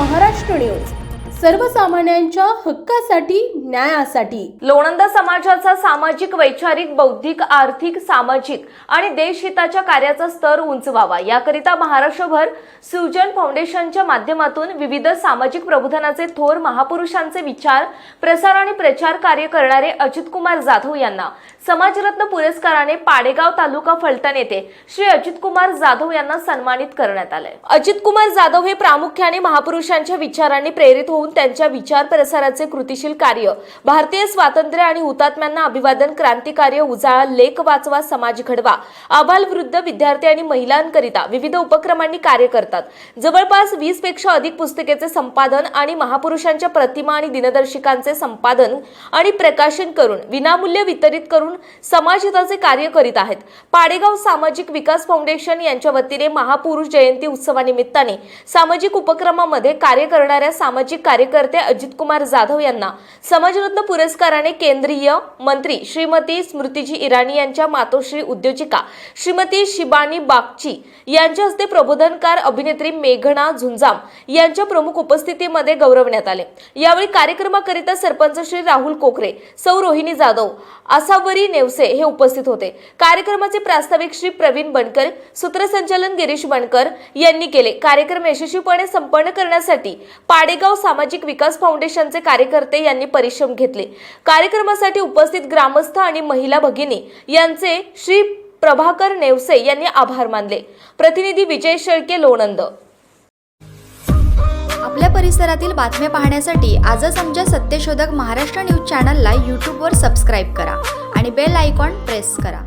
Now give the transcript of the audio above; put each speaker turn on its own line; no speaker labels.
Maharashtra news. सर्वसामान्यांच्या हक्कासाठी न्यायासाठी.
लोणंद समाजाचा सामाजिक वैचारिक बौद्धिक आर्थिक सामाजिक आणि देशहिताच्या कार्याचा स्तर उंचवावा. याकरिता महाराष्ट्रभर सुजन फाउंडेशनच्या माध्यमातून विविध सामाजिक प्रबोधनाचे थोर महापुरुषांचे विचार प्रसार आणि प्रचार कार्य करणारे अजित कुमार जाधव यांना समाजरत्न पुरस्काराने पाडेगाव तालुका फलटण येथे श्री अजित कुमार जाधव यांना सन्मानित करण्यात आलंय. अजित कुमार जाधव हे प्रामुख्याने महापुरुषांच्या विचारांनी प्रेरित होऊन त्यांच्या विचार प्रसाराचे कृतिशील कार्य. भारतीय स्वातंत्र्य आणि हुतात्म्यांना अभिवादन क्रांतिकार्य उजाळा लेख वाचवा समाज घडवा. आबाल वृद्ध विद्यार्थी आणि महिलांकरिता विविध उपक्रमांनी कार्य करतात. जवळपास वीसपेक्षा अधिक पुस्तकेचे संपादन आणि महापुरुषांच्या प्रतिमा आणि दिनदर्शिकांचे संपादन आणि प्रकाशन करून विनामूल्य वितरित करून समाजहिताचे कार्य करीत आहेत. पाडेगाव सामाजिक विकास फाउंडेशन यांच्या वतीने महापुरुष जयंती उत्सवानिमित्ताने सामाजिक उपक्रमामध्ये कार्य करणाऱ्या सामाजिक कार्य कार्यकर्ते अजितकुमार जाधव यांना समाजरत्न पुरस्काराने केंद्रीय मंत्री श्रीमती स्मृतीजी इराणी यांच्या मातोश्री उद्योजिका श्रीमती शिबानी बागची यांच्या हस्ते प्रबोधनकार अभिनेत्री मेघना झुंजाम यांच्या प्रमुख उपस्थितीमध्ये गौरवण्यात आले. यावेळी कार्यक्रमाकरिता सरपंच श्री राहुल कोकरे सौ रोहिणी जाधव आसावरी नेवसे हे उपस्थित होते. कार्यक्रमाचे प्रास्ताविक श्री प्रवीण बनकर सूत्रसंचालन गिरीश बनकर यांनी केले. कार्यक्रम यशस्वीपणे संपन्न करण्यासाठी पाडेगाव सामाजिक सामाजिक विकास फाउंडेशनचे कार्यकर्ते यांनी परिश्रम घेतले. कार्यक्रमासाठी उपस्थित ग्रामस्थ आणि महिला भगिनी यांचे श्री प्रभाकर नेवसे यांनी आभार मानले. प्रतिनिधी विजय शेळके लोणंद.
आपल्या परिसरातील बातम्या पाहण्यासाठी आजच आमच्या सत्यशोधक महाराष्ट्र न्यूज चॅनलला यूट्यूबवर सबस्क्राईब करा आणि बेल आयकॉन प्रेस करा.